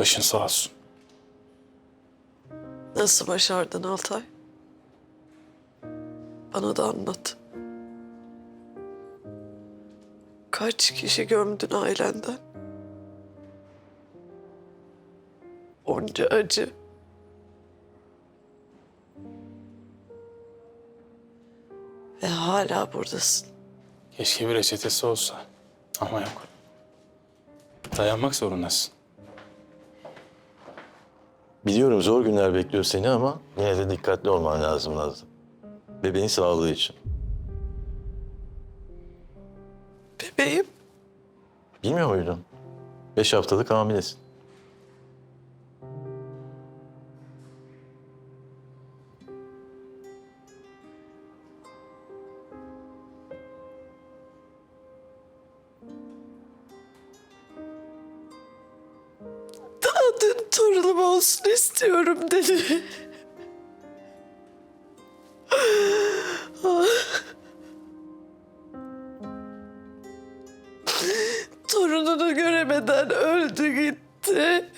Başın sağ olsun. Nasıl başardın Altay? Bana da anlat. Kaç kişi gömdün ailenden? Onca acı. Ve hala buradasın. Keşke bir reçetesi olsa. Ama yok. Dayanmak zorundasın. Biliyorum zor günler bekliyor seni ama yine de dikkatli olman lazım Nazlı. Bebeğin sağlığı için. Bebeğim. Bilmiyor muydun? Beş haftalık hamilesin. Dün torunum olsun istiyorum dedi. Torununu göremeden öldü gitti.